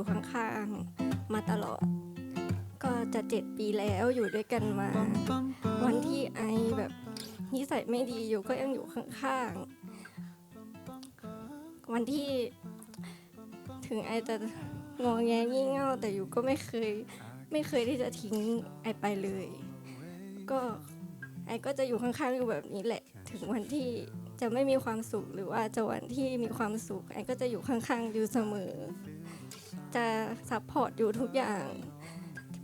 อยู่ข้างๆ มาตลอด ก็จะเจ็ดปีแล้วอยู่ด้วยกันมา วันที่ไอแบบนิสัยไม่ดีอยู่ก็ยังอยู่ข้างๆ วันที่ถึงไอจะงอแงงี่เง่าแต่อยู่ก็ไม่เคยไม่เคยที่จะทิ้งไอไปเลย ก็ไอก็จะอยู่ข้างๆอยู่แบบนี้แหละ ถึงวันที่จะไม่มีความสุขหรือว่าจะวันที่มีความสุขไอก็จะอยู่ข้างๆอยู่เสมอ จะซัพพอร์ตอยู่ทุกอย่าง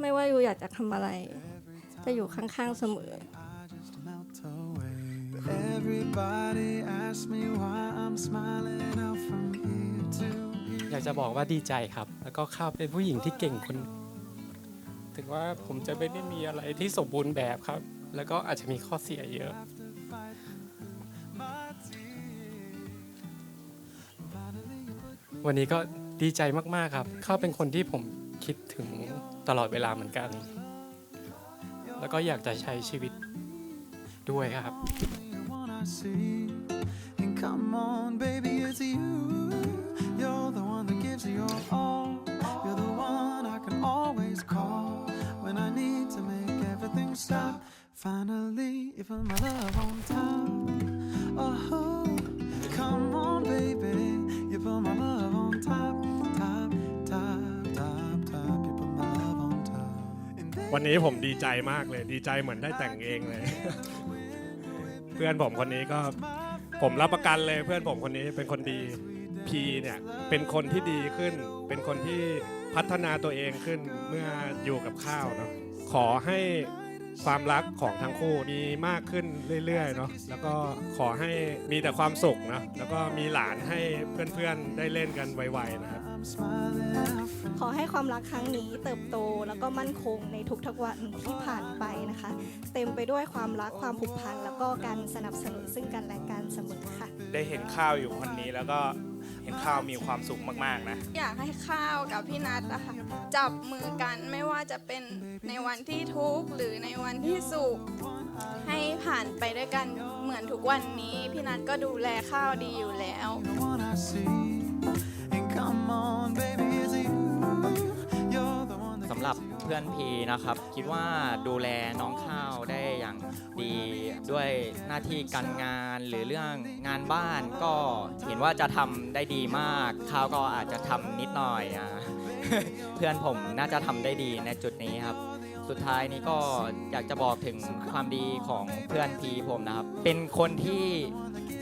ไม่ว่าอยู่อยากจะทำอะไร จะอยู่ข้างๆเสมอ melt away. Everybody asks me why I'm smiling out from ear to ear. อยากจะบอกว่าดีใจครับ แล้วก็ข้าวเป็นผู้หญิงที่เก่งคน ถึงว่าผมจะไม่ได้มีอะไรที่สมบูรณ์แบบครับ แล้วก็อาจจะมีข้อเสียเยอะ วันนี้ก็ ดีใจมากๆครับข้าวเป็นคนที่ผมคิดถึงตลอดเวลาเหมือนกัน แล้วก็อยากจะใช้ชีวิตด้วยครับ the one I see. And come on, baby, it's you. You're the one that gives your all. You're the one I can always call when I need to make everything stop. Finally, you put my love on top. Oh, come on, baby, วันนี้ผมดีใจมากเลย ดีใจเหมือนได้แต่งเองเลย เพื่อนผมคนนี้ก็ผมรับประกันเลยเพื่อนผมคนนี้เป็นคนดีพีเนี่ยเป็นคนที่ดีขึ้น เป็นคนที่พัฒนาตัวเองขึ้นเมื่ออยู่กับข้าวเนาะขอให้ ความรักของทั้งคู่มีมากขึ้นเรื่อยๆเนาะแล้วก็ขอให้มีแต่ความสุขนะแล้วก็มีหลานให้เพื่อนๆได้เล่นกันไวๆนะครับ I'm smiling out from ขอให้ความรักครั้งนี้เติบโตแล้วก็มั่นคงในทุกๆวันที่ผ่านไปนะคะ เต็มไปด้วยความรักความผูกพันแล้วก็การสนับสนุนซึ่งกันและกันเสมอค่ะ ได้เห็นข้าวอยู่คนนี้แล้วก็ เห็นข้าวมีความสุขมากๆนะ อยากให้ข้าวกับพี่นัทอะค่ะจับมือกันไม่ว่าจะเป็นในวันที่ทุกข์หรือในวันที่สุขให้ผ่านไปด้วยกันเหมือนทุกวันนี้ พี่นัทก็ดูแลข้าวดีอยู่แล้ว the one I see. And come on, baby, หรับเพื่อนพีนะครับ คิดว่าดูแลน้องข้าวได้อย่างดีด้วยหน้าที่การงานหรือเรื่องงานบ้านก็เห็นว่าจะทำได้ดีมาก ข้าวก็อาจจะทำนิดหน่อยอะ เพื่อนผมน่าจะทำได้ดีในจุดนี้ครับ สุดท้ายนี้ก็อยากจะบอกถึงความดีของเพื่อนพีผมนะครับ เป็นคนที่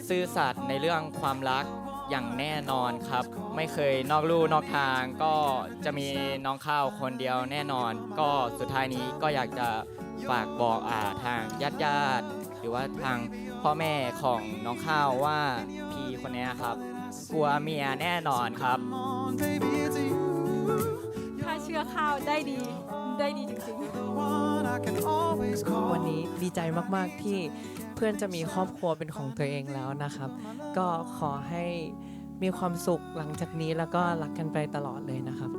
ซื่อสัตย์ในเรื่องความรัก อย่างแน่นอนครับ ไม่เคยนอกลู่นอกทางก็จะมีน้องข้าวคนเดียวแน่นอน ก็สุดท้ายนี้ก็อยากจะฝากบอกอ่าทางญาติญาติๆหรือว่าทางพ่อแม่ของน้องข้าวว่าพี่คนเนี้ยครับ กลัวเมียแน่นอนครับ come on, baby, it's you. ถ้าเชื่อข้าวได้ดีได้ดีจริง The one I can always call. วันนี้ดีใจมาก ๆ ที่เพื่อนจะมีครอบครัวเป็นของตัวเองแล้วนะครับ ก็ขอให้มีความสุขหลังจากนี้แล้วก็รักกันไปตลอดเลยนะครับ